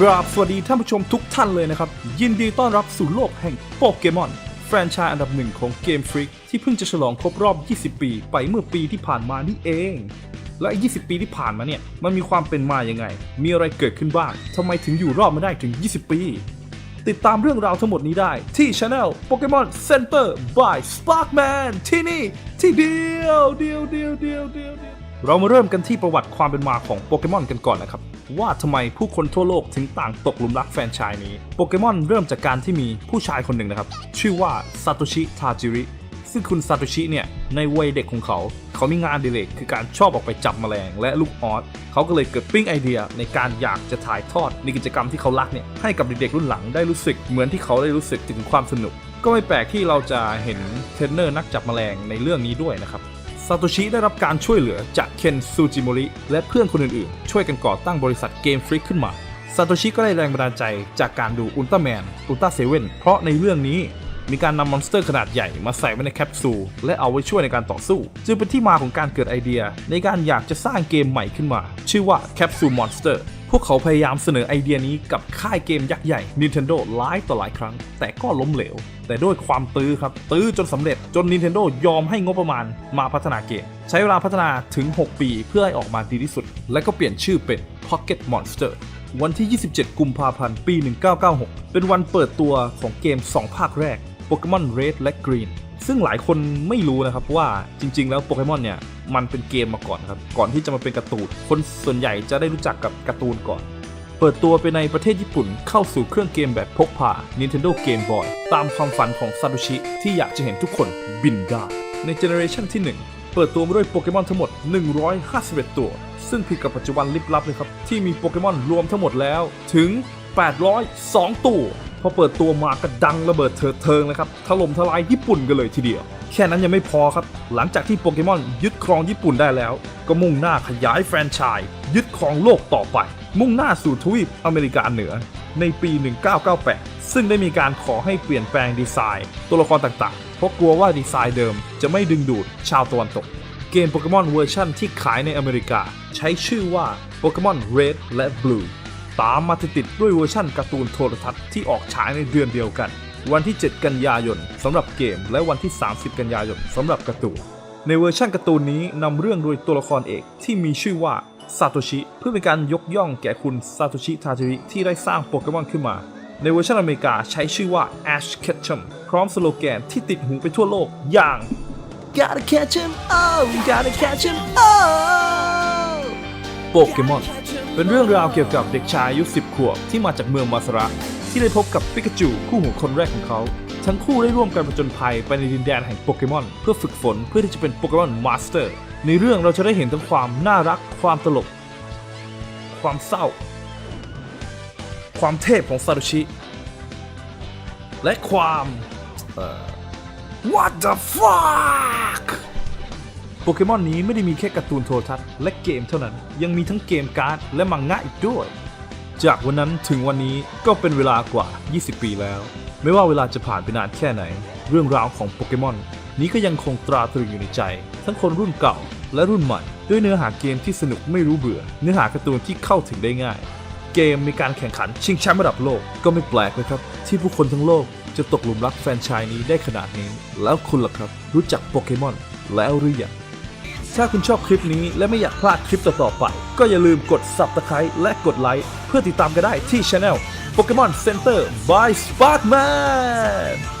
กราบสวัสดีท่านผู้ชมทุกท่านเลยนะครับ ยินดีต้อนรับสู่โลกแห่งโปเกมอน แฟรนไชส์อันดับหนึ่งของเกมฟริกที่เพิ่งจะฉลองครบรอบ 20 ปี ไปเมื่อปีที่ผ่านมานี่เอง และไอ้20 ปีที่ผ่านมาเนี่ย มันมีความเป็นมาอยังไง มีอะไรเกิดขึ้นบ้างทำไมถึงอยู่รอดมาได้ถึง 20 ปี ติดตามเรื่องราวทั้งหมดนี้ได้ที่ Channel Pokemon Center by Sparkman ที่นี่ที่เดียวเดียวเดียวเดียวเดียวเรามาเริ่มกันที่ประวัติความเป็นมาของโปเกมอนกันก่อนนะครับ ว่าทำไมผู้คนทั่วโลกถึงต่างตกหลุมรักแฟนชายนี้ โปเกมอนเริ่มจากการที่มีผู้ชายคนหนึ่งนะครับ ชื่อว่าซาโตชิทาจิริซึ่งคุณซาโตชิเนี่ยในวัยเด็กของเขา เขามีงานดิเรกคือการชอบออกไปจับแมลงและลูกออสเขาก็เลยเกิดปิ้งไอเดียในการอยากจะถ่ายทอดในกิจกรรมที่เขารักเนี่ยให้กับเด็กๆรุ่นหลังได้รู้สึกเหมือนที่เขาได้รู้สึกถึงความสนุกก็ไม่แปลกที่เราจะเห็นเทรนเนอร์นักจับแมลงในเรื่องนี้ด้วยนะครับ ซาโตชิได้รับการช่วยเหลือจากเคนซูจิโมริและเพื่อนคนอื่นๆ ช่วยกันก่อตั้งบริษัทเกมฟริกขึ้นมาซาโตชิก็ได้แรงบันดาลใจจากการดูอุลตร้าแมนอุลตร้าเซเว่นเพราะในเรื่องนี้มีการนำมอนสเตอร์ขนาดใหญ่มาใส่ไว้ในแคปซูลและเอาไว้ช่วยในการต่อสู้ จึงเป็นที่มาของการเกิดไอเดีย ในการอยากจะสร้างเกมใหม่ขึ้นมา ชื่อว่า Capsule Monster พวกเขาพยายามเสนอไอเดียนี้กับค่ายเกมยักษ์ใหญ่ Nintendo หลายต่อหลายครั้ง แต่ก็ล้มเหลว แต่ด้วยความตื้อครับ ตื้อจนสำเร็จจน Nintendo ยอมให้งบประมาณมาพัฒนาเกม ใช้เวลาพัฒนาถึง 6 ปีเพื่อให้ออกมาดีที่สุด และก็เปลี่ยนชื่อเป็น Pocket Monster วันที่ 27 กุมภาพันธ์ ปี 1996 เป็นวันเปิดตัวของเกม 2 ภาคแรก Pokemon Red และ Green ซึ่งหลายคนไม่รู้นะครับว่าจริง ๆ แล้วโปเกมอนเนี่ย มันเป็นเกมมาก่อนครับ ก่อนที่จะมาเป็นการ์ตูน คนส่วนใหญ่จะได้รู้จักกับการ์ตูนก่อน เปิดตัวไปในประเทศญี่ปุ่นเข้าสู่เครื่องเกมแบบพกพา Nintendo Game Boy ตามความฝันของซาโตชิที่อยากจะเห็นทุกคนบินได้ในเจเนอเรชันที่ 1 เปิดตัวมาด้วยโปเกมอนทั้งหมด 151 ตัว ซึ่งผิดกับปัจจุบันลิบลับเลยครับ ที่มีโปเกมอนรวมทั้งหมดแล้วถึง 802 ตัวพอเปิดตัวมาก็ดังระเบิดเถิดเทิงเลยครับถล่มทลายญี่ปุ่นกันเลยทีเดียว แค่นั้นยังไม่พอครับ หลังจากที่โปเกมอนยึดครองญี่ปุ่นได้แล้ว ก็มุ่งหน้าขยายแฟรนไชส์ยึดครองโลกต่อไป มุ่งหน้าสู่ทวีปอเมริกาเหนือ ในปี 1998 ซึ่งได้มีการขอให้เปลี่ยนแปลงดีไซน์ ตัวละครต่างๆ เพราะกลัวว่าดีไซน์เดิมจะไม่ดึงดูดชาวตะวันตก เกมโปเกมอนเวอร์ชันที่ขายในอเมริกา ใช้ชื่อว่าโปเกมอน Red และ Blue ตามมาติดๆด้วยเวอร์ชันการ์ตูนโทรทัศน์ที่ออกฉายในเดือนเดียวกัน วันที่ 7 กันยายนสำหรับเกม และวันที่ 30 กันยายนสำหรับการ์ตูน ในเวอร์ชันการ์ตูนนี้นำเรื่องโดยตัวละครเอกที่มีชื่อว่าซาโตชิเพื่อเป็นการยกย่องแก่คุณซาโตชิทาจิริที่ได้สร้างโปเกมอนขึ้นมา ในเวอร์ชันอเมริกาใช้ชื่อว่า Ash Ketchum พร้อมสโลแกนที่ติดหูไปทั่วโลกอย่าง Gotta catch him oh gotta catch him oh โปเกมอนเป็นเรื่องราวเกี่ยวกับเด็กชายอายุ 10 ขวบที่มาจากเมืองมาสระ ที่ได้พบกับปิกาจูคู่หูคนแรกของเขา ทั้งคู่ได้ร่วมกันผจญภัยไปในดินแดนแห่งโปเกมอน เพื่อฝึกฝนเพื่อที่จะเป็นโปเกมอนมาสเตอร์ ในเรื่องเราจะได้เห็นทั้งความน่ารัก ความตลก ความเศร้า ความเทพของซาโตชิ และความ What the fuck โปเกมอนนี้ไม่ได้มีแค่การ์ตูนโทรทัศน์และเกมเท่านั้น ยังมีทั้งเกมการ์ดและมังงะอีกด้วย จากวันนั้นถึงวันนี้ก็เป็นเวลากว่า 20 ปีแล้ว ไม่ว่าเวลาจะผ่านไปนานแค่ไหน เรื่องราวของโปเกมอน นี้ก็ยังคงตราตรึงอยู่ในใจ ทั้งคนรุ่นเก่าและรุ่นใหม่ ด้วยเนื้อหาเกมที่สนุกไม่รู้เบื่อ เนื้อหาการ์ตูนที่เข้าถึงได้ง่าย เกมมีการแข่งขันชิงแชมป์ระดับโลกก็ไม่แปลกเลยครับ ที่ผู้คนทั้งโลกจะตกหลุมรักแฟรนไชายนี้ได้ขนาดนี้ แล้วคุณล่ะครับ รู้จักโปเกมอนแล้วหรือยัง ถ้าคุณชอบคลิปนี้และไม่อยากพลาดคลิปต่อๆไป ก็อย่าลืมกด Subscribe และกดไลค์เพื่อติดตามกันได้ที่ช anel Pokemon Center by Sparkman